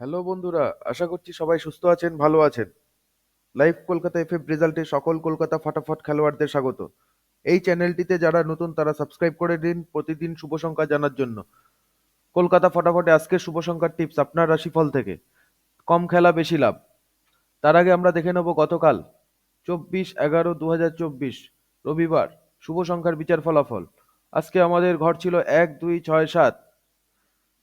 Hello বন্ধুরা, আশা করছি সবাই সুস্থ আছেন, ভালো আছেন। লাইভ কলকাতা এফএফ রেজাল্টে সকল কলকাতা ফাটাফট খেলোয়াড়দের স্বাগত। এই চ্যানেলটিতে যারা নতুন, তারা সাবস্ক্রাইব করে দিন, প্রতিদিন শুভ সংখ্যা জানার জন্য। কলকাতা ফটাফটে আজকের শুভ সংখ্যার টিপস, আপনার রাশিফল থেকে। কম খেলা, বেশি লাভ। তার আগে আমরা দেখে নেব গতকাল, চব্বিশ এগারো দু রবিবার, শুভ সংখ্যার বিচার ফলাফল। আজকে আমাদের ঘর ছিল এক, দুই, ছয়, সাত।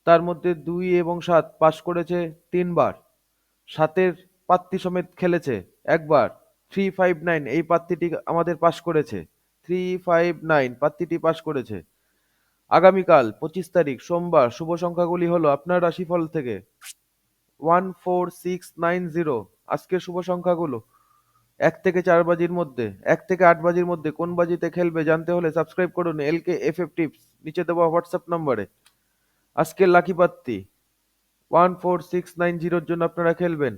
তার মধ্যে দুই এবং সাত পাশ করেছে তিনবার। সাতের পাত্তি সমেত খেলেছে একবার। থ্রি ফাইভ নাইন এই পাত্তিটি আমাদের পাশ করেছে। থ্রি ফাইভ নাইন পাত্তিটি পাশ করেছে। আগামীকাল পঁচিশ তারিখ সোমবার শুভ সংখ্যাগুলি হলো আপনার রাশিফল থেকে one four six nine zero. আজকের শুভ সংখ্যাগুলো এক থেকে চার বাজির মধ্যে, এক থেকে আট বাজির মধ্যে কোন বাজিতে খেলবে জানতে হলে সাবস্ক্রাইব করুন L K F F tips. নিচে দেওয়া হোয়াটসঅ্যাপ নম্বরে। আজকের লাকি পাত্তি। ওয়ান ফোর সিক্স নাইন জিরোর জন্য আপনারা খেলবেন।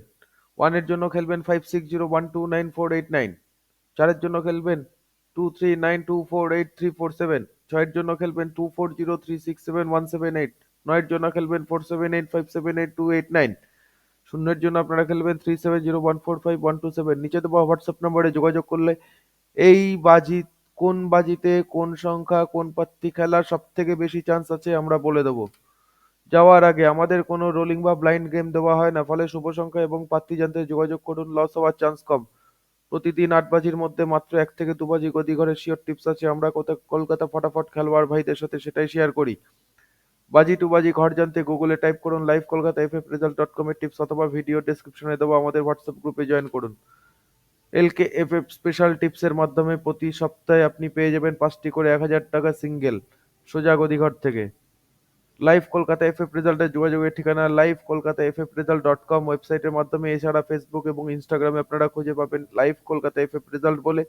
ওয়ানের জন্য খেলবেন five six zero one two nine four eight nine. চারের জন্য খেলবেন two three nine two four eight three four seven. ছয়ের জন্য খেলবেন two four zero three six seven one seven eight. নয়ের জন্য খেলবেন four seven eight five seven eight two eight nine. শূন্যের জন্য আপনারা খেলবেন three seven zero one four five one two seven. নিচে দেওয়া হোয়াটসঅ্যাপ নম্বরে যোগাযোগ করলে এই বাজি, কোন বাজিতে কোন সংখ্যা, কোন পাত্তি খেলার সব থেকে বেশি চান্স আছে আমরা বলে দেবো। যাওয়ার আগে আমাদের কোনো রোলিং বা ব্লাইন্ড গেম দেওয়া হয় না। ফলে শুভ সংখ্যা এবং পাত্তি জানতে যোগাযোগ করুন লস হওয়ার চান্স কম। প্রতিদিন আট বাজির মধ্যে মাত্র এক থেকে দু বাজি গদি ঘরের শিওর টিপস আছে। আমরা কলকাতা ফটাফট খেলোয়াড় ভাইদের সাথে সেটাই শেয়ার করি। বাজি টু বাজি ঘর জানতে গুগলে টাইপ করুন live Kolkata F F result dot কমের টিপস অথবা ভিডিও ডেসক্রিপশনে দেবো। আমাদের হোয়াটসঅ্যাপ গ্রুপে জয়েন করুন। L K F F special টিপসের মাধ্যমে প্রতি সপ্তাহে আপনি পেয়ে যাবেন পাঁচটি করে এক হাজার টাকা সিঙ্গেল সোজা গদিঘর থেকে। লাইভ কলকাতা এফ এফ রেজাল্টের যোগাযোগের ঠিকানা live Kolkata F F result dot com ওয়েবসাইটের মাধ্যমে। এছাড়া ফেসবুক এবং ইনস্টাগ্রামে আপনারা খুঁজে পাবেন live Kolkata F F result বলে।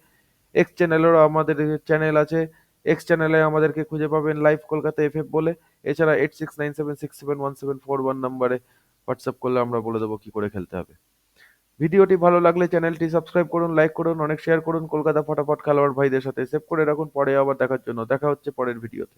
এক্স চ্যানেলেরও আমাদের চ্যানেল আছে। এক্স চ্যানেলে আমাদেরকে খুঁজে পাবেন লাইভ কলকাতা এফ এফ বলে। এছাড়া eight six nine seven six seven one seven four one নাম্বারে হোয়াটসঅ্যাপ করলে আমরা বলে দেবো কি করে খেলতে হবে। ভিডিওটি ভালো লাগলে চ্যানেলটি সাবস্ক্রাইব করুন লাইক করুন, অনেক শেয়ার করুন। কলকাতা ফটাফট খেলোয়াড় ভাইদের সাথে সেভ করে রাখুন। পরে আবার দেখার জন্য। দেখা হচ্ছে পরের ভিডিওতে।